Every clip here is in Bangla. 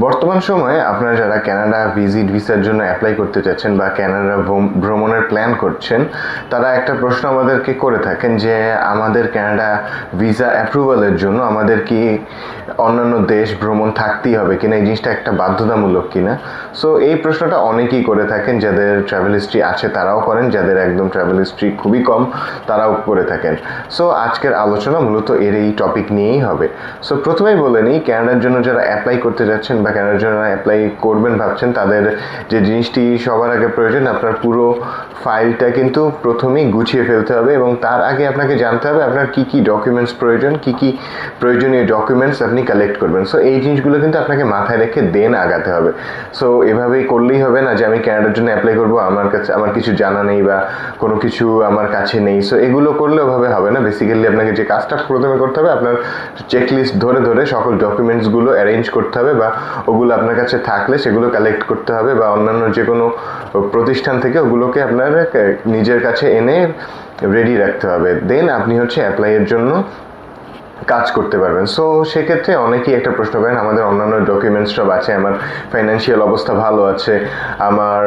বর্তমান সময়ে আপনারা যারা কানাডা ভিজিট ভিসার জন্য অ্যাপ্লাই করতে চাচ্ছেন বা ভ্রম- ভ্রমণের প্ল্যান করছেন, তারা একটা প্রশ্ন আমাদেরকে করে থাকেন যে আমাদের কানাডা ভিসা অ্যাপ্রুভালের জন্য আমাদের কি অন্যান্য দেশ ভ্রমণ থাকতেই হবে কিনা, এই জিনিসটা একটা বাধ্যতামূলক কিনা? সো এই প্রশ্নটা অনেকেই করে থাকেন, যাদের ট্রাভেল হিস্ট্রি আছে তারাও করেন, যাদের একদম ট্রাভেল হিস্ট্রি খুবই কম তারাও করে থাকেন। সো আজকের আলোচনা মূলত এর এই টপিক নিয়েই হবে। সো প্রথমেই বলে নিই ক্যানাডার জন্য যারা অ্যাপ্লাই করতে যাচ্ছেন বা ক্যানাডার জন্য অ্যাপ্লাই করবেন ভাবছেন, তাদের যে জিনিসটি সবার আগে প্রয়োজন, আপনার পুরো ফাইলটা কিন্তু প্রথমেই গুছিয়ে ফেলতে হবে এবং তার আগে আপনাকে জানতে হবে আপনার কি কি ডকুমেন্টস প্রয়োজন, কি কি প্রয়োজনীয় ডকুমেন্টস আপনি কালেক্ট করবেন। সো এই জিনিসগুলো কিন্তু আপনাকে মাথায় রেখে দেন আগাতে হবে। সো এভাবেই করলেই হবে না যে আমি ক্যানাডার জন্য অ্যাপ্লাই করব, আমার কাছে, আমার কিছু জানা নেই বা কোনো কিছু আমার কাছে নেই। সো এগুলো করলে ওভাবে হবে না। বেসিক্যালি আপনাকে যে কাজটা প্রথমে করতে হবে, আপনার চেকলিস্ট ধরে ধরে সকল ডকুমেন্টসগুলো অ্যারেঞ্জ করতে হবে বা ওগুলো আপনার কাছে থাকলে সেগুলো কালেক্ট করতে হবে বা অন্যান্য যে কোনো প্রতিষ্ঠান থেকে ওগুলোকে আপনার নিজের কাছে এনে রেডি রাখতে হবে। দেন আপনি হচ্ছে অ্যাপ্লাইয়ের জন্য কাজ করতে পারবেন। সো সেক্ষেত্রে অনেকেই একটা প্রশ্ন করেন, আমাদের অন্যান্য ডকুমেন্টস সব আছে, আমার ফাইন্যান্সিয়াল অবস্থা ভালো আছে, আমার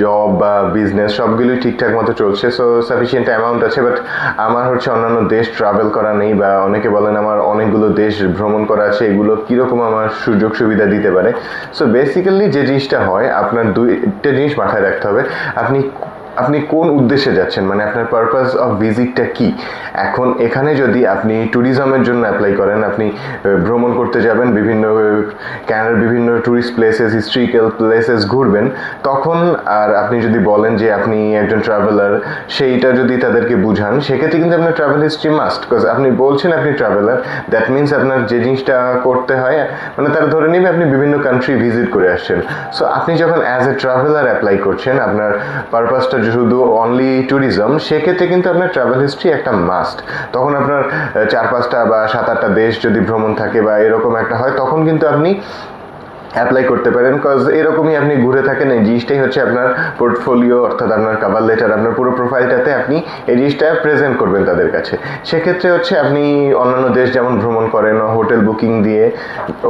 জব বা বিজনেস সবগুলোই ঠিকঠাক মতো চলছে সো সাফিসিয়েন্ট অ্যামাউন্ট আছে বাট আমার হচ্ছে অন্যান্য দেশ ট্রাভেল করা নেই, বা অনেকে বলেন আমার অনেকগুলো দেশ ভ্রমণ করা আছে, এগুলো কীরকম আমার সুযোগ সুবিধা দিতে পারে? সো বেসিক্যালি যে জিনিসটা হয়, আপনার দুইটা জিনিস মাথায় রাখতে হবে, আপনি আপনি কোন উদ্দেশ্যে যাচ্ছেন? মানে আপনার পারপাস অফ ভিজিটটা কি? এখন এখানে যদি আপনি ট্যুরিজমের জন্য অ্যাপ্লাই করেন, আপনি ভ্রমণ করতে যাবেন, বিভিন্ন ক্যানাডার বিভিন্ন ট্যুরিস্ট প্লেসেস হিস্ট্রিক্যাল প্লেসেস ঘুরবেন, তখন আর আপনি যদি বলেন যে আপনি একজন ট্রাভেলার সেইটা যদি তাদেরকে বুঝান, সেক্ষেত্রে কিন্তু আপনার ট্রাভেল হিস্ট্রি মাস্ট বিকজ আপনি বলছেন আপনি ট্রাভেলার দ্যাট মিনস আপনার যে জিনিসটা করতে হয় মানে তারা ধরে নেবে আপনি বিভিন্ন কান্ট্রি ভিজিট করে আসছেন। সো আপনি যখন অ্যাজ এ ট্রাভেলার অ্যাপ্লাই করছেন, আপনার পারপাসটা শুধু অনলি ট্যুরিজম সেক্ষেত্রে কিন্তু আপনার ট্রাভেল হিস্ট্রি একটা মাস্ট তখন আপনার চার পাঁচটা বা সাত আটটা দেশ যদি ভ্রমণ থাকে বা এরকম একটা হয়, তখন কিন্তু আপনি অ্যাপ্লাই করতে পারেন কজ এরকমই আপনি ঘুরে থাকেন, এই জিনিসটাই হচ্ছে আপনার পোর্টফোলিও অর্থাৎ আপনার কাভার লেটার আপনার পুরো প্রোফাইলটাতে আপনি এই জিনিসটা প্রেজেন্ট করবেন তাদের কাছে। সেক্ষেত্রে হচ্ছে আপনি অন্যান্য দেশ যেমন ভ্রমণ করেন হোটেল বুকিং দিয়ে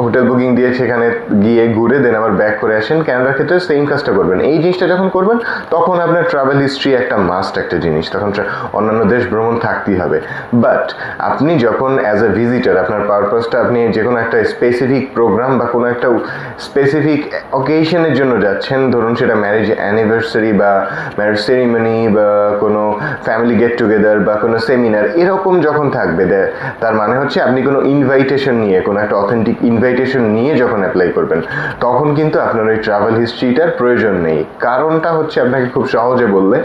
হোটেল বুকিং দিয়ে সেখানে গিয়ে ঘুরে দেন আবার ব্যাক করে আসেন ক্যানাডার ক্ষেত্রে সেম কাজটা করবেন। এই জিনিসটা যখন করবেন, তখন আপনার ট্রাভেল হিস্ট্রি একটা মাস্ট একটা জিনিস, তখন অন্যান্য দেশ ভ্রমণ থাকতেই হবে। বাট আপনি যখন অ্যাজ এ ভিজিটার আপনার পারপাসটা আপনি যে কোনো একটা স্পেসিফিক প্রোগ্রাম বা কোনো একটা স্পেসিফিক অকেশনের জন্য যাচ্ছেন, ধরুন সেটা ম্যারেজ অ্যানিভার্সারি বা ম্যারেজ সেরিমনি বা কোনো ফ্যামিলি গেট টুগেদার বা কোনো সেমিনার এরকম যখন থাকবে তার মানে হচ্ছে আপনি কোনো ইনভাইটেশন নিয়ে, কোনো একটা অথেন্টিক ইনভাইটেশন নিয়ে যখন অ্যাপ্লাই করবেন, তখন কিন্তু আপনার ওই ট্রাভেল হিস্ট্রিটার প্রয়োজন নেই। কারণটা হচ্ছে আপনাকে খুব সহজে বললে,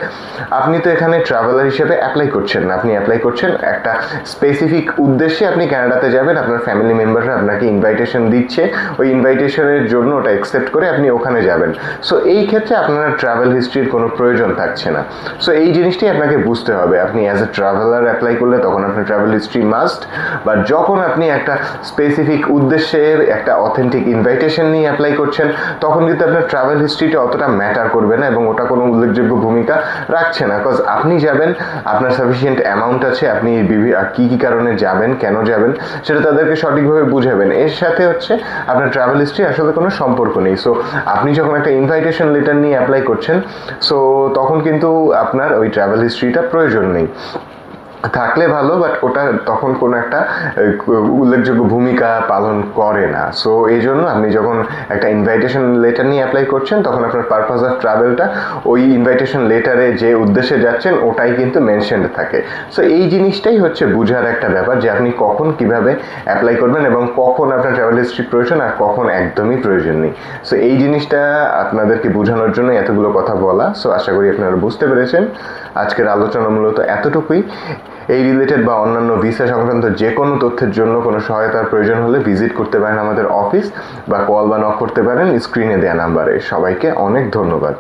আপনি তো এখানে ট্রাভেলার হিসেবে অ্যাপ্লাই করছেন না। আপনি অ্যাপ্লাই করছেন একটা স্পেসিফিক উদ্দেশ্যে আপনি কানাডাতে যাবেন, আপনার ফ্যামিলি মেম্বাররা আপনাকে ইনভাইটেশন দিচ্ছে। ওই ইনভাইটেশনের জন্য ওটা অ্যাকসেপ্ট করে আপনি ওখানে যাবেন। সো এই ক্ষেত্রে আপনার ট্রাভেল হিস্ট্রির কোনো প্রয়োজন থাকছে না। সো এই জিনিসটি আপনাকে বুঝতে হবে। আপনি অ্যাজ এ ট্রাভেলার অ্যাপ্লাই করলে তখন আপনার ট্রাভেল হিস্ট্রি মাস্ট বা যখন আপনি একটা স্পেসিফিক উদ্দেশ্যের একটা অথেন্টিক ইনভাইটেশন নিয়ে অ্যাপ্লাই করছেন, তখন কিন্তু আপনার ট্রাভেল হিস্ট্রিটা অতটা ম্যাটার করবে না এবং ওটা কোনো উল্লেখযোগ্য ভূমিকা রাখছে না। বিকজ আপনি যাবেন, আপনার সাফিসিয়েন্ট অ্যামাউন্ট আছে, আপনি কী কী কারণে যাবেন, কেন যাবেন, সেটা তাদেরকে সঠিকভাবে বুঝাবেন। এর সাথে হচ্ছে আপনার ট্রাভেল হিস্ট্রি আসলে কোনো সম্পর্ক নেই। সো আপনি যখন একটা ইনভাইটেশন লেটার নিয়ে অ্যাপ্লাই করছেন সো তখন কিন্তু আপনার ওই ট্রাভেল হিস্ট্রিটা প্রয়োজন নেই। থাকলে ভালো বাট ওটা তখন কোনো একটা উল্লেখযোগ্য ভূমিকা পালন করে না। সো এই জন্য আপনি যখন একটা ইনভাইটেশন লেটার নিয়ে অ্যাপ্লাই করছেন, তখন আপনার পারপাস অফ ট্রাভেলটা ওই ইনভাইটেশন লেটারে যে উদ্দেশ্যে যাচ্ছেন, ওটাই কিন্তু মেনশনড থাকে। সো এই জিনিসটাই হচ্ছে বুঝার একটা ব্যাপার যে আপনি কখন কীভাবে অ্যাপ্লাই করবেন এবং কখন আপনার ট্রাভেল হিস্ট্রি প্রয়োজন আর কখন একদমই প্রয়োজন নেই। সো এই জিনিসটা আপনাদেরকে বোঝানোর জন্য এতগুলো কথা বলা। সো আশা করি আপনারা বুঝতে পেরেছেন। আজকের আলোচনা মূলত এতটুকুই। এই রিলেটেড বা অন্যান্য ভিসা সংক্রান্ত যে কোনো তথ্যের জন্য কোনো সহায়তার প্রয়োজন হলে ভিজিট করতে পারেন আমাদের অফিস বা কল বা নক করতে পারেন স্ক্রিনে দেওয়া নাম্বারে সবাইকে অনেক ধন্যবাদ।